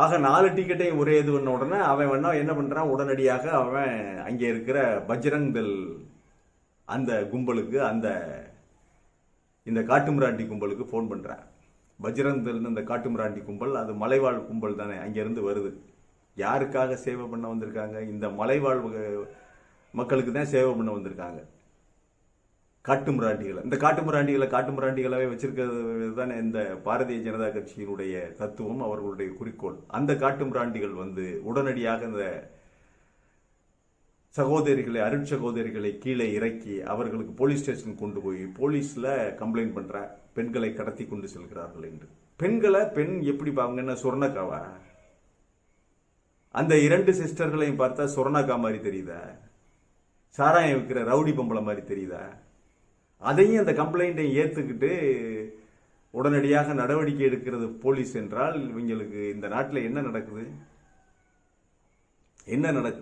ஆக நாலு டிக்கெட்டையும் ஒரே இது பண்ண உடனே அவன் வேணா என்ன பண்ணுறான் உடனடியாக அவன் அங்கே இருக்கிற பஜ்ரங் தல் அந்த கும்பலுக்கு அந்த இந்த காட்டுமிராண்டி கும்பலுக்கு ஃபோன் பண்ணுறான் பஜ்ரங் தள் இந்த காட்டுமிராண்டி கும்பல் அது மலைவாழ் கும்பல் தானே அங்கேருந்து வருது. யாருக்காக சேவை பண்ண வந்திருக்காங்க? இந்த மலைவாழ் மக்களுக்கு தான் சேவை பண்ண வந்திருக்காங்க. காட்டுமிராண்டிகளை இந்த காட்டுமிராண்டிகளை காட்டுமிராண்டிகளாவே வச்சிருக்கிறது தானே இந்த பாரதிய ஜனதா கட்சியினுடைய தத்துவம் அவர்களுடைய குறிக்கோள். அந்த காட்டுமிராண்டிகள் வந்து உடனடியாக இந்த சகோதரிகளை அருட்சகோதரிகளை கீழே இறக்கி அவர்களுக்கு போலீஸ் ஸ்டேஷன் கொண்டு போய் போலீஸில் கம்ப்ளைண்ட் பண்ணுற பெண்களை கடத்தி கொண்டு செல்கிறார்கள் என்று. பெண்களை பெண் எப்படி பாவங்கன்னா சொர்ணக்காவா? அந்த இரண்டு சிஸ்டர்களையும் பார்த்தா சொர்ணக்கா மாதிரி தெரியுதா? சாராயம் விற்கிற ரவுடி பொம்பளை மாதிரி தெரியுதா? அதையும் அந்த கம்ப்ளைண்ட்டை ஏற்றுக்கிட்டு உடனடியாக நடவடிக்கை எடுக்கிறது போலீஸ் என்றால் இவங்களுக்கு இந்த நாட்டில் என்ன நடக்குது? என்ன நடக்குது